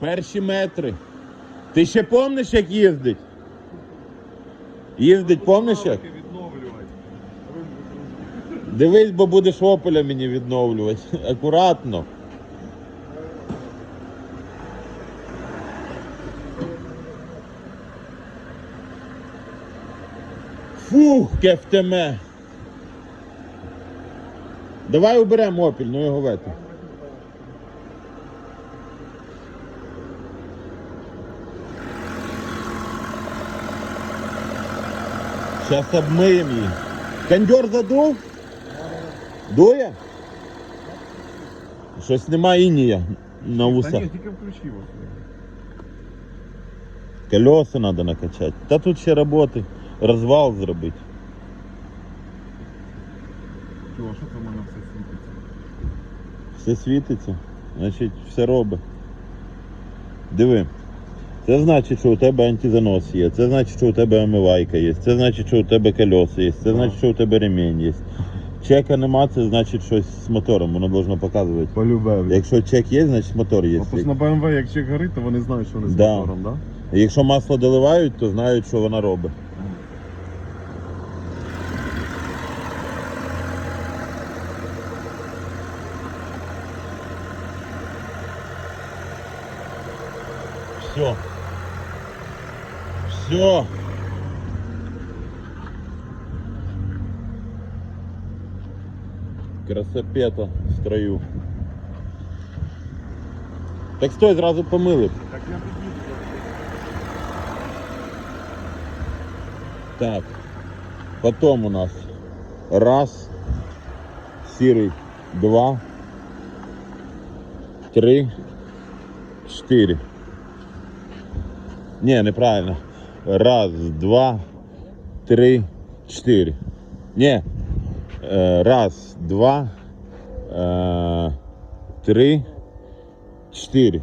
Перші метри. Ти ще помниш, як їздить? Їздить, помниш як? Дивись, бо будеш опеля мені відновлювати. Акуратно. Фух, кефтеме. Давай уберемо опіль, ну його вети. Зараз обмиємо її. Кондьор задув? Дує? Щось немає інія на вусах. тільки включив. Колеса треба накачати. Та тут ще роботи. Розвал зробити. Чого, що в все світиться? Все світиться, значить все робить. Диви. Це значить, що у тебе антизанос є, це значить, що у тебе омивайка є, це значить, що у тебе колеса є, це значить, що у тебе ремінь є. Чека нема, це значить щось з мотором, воно должно показувати. Полюбив. Якщо чек є, значить мотор є. Отож на BMW, як чек горить, то вони знають, що вони з Да. мотором, да? Якщо масло доливають, то знають, що вона робить. Все. Все. Красопета в строю. Так стой, зразу помили. Так я під'їду. Так. Потом у нас раз, сірий, два, три, чотири. Ні, неправильно. Раз, два, три, четыре. Не. Э, раз, два, э, три, четыре.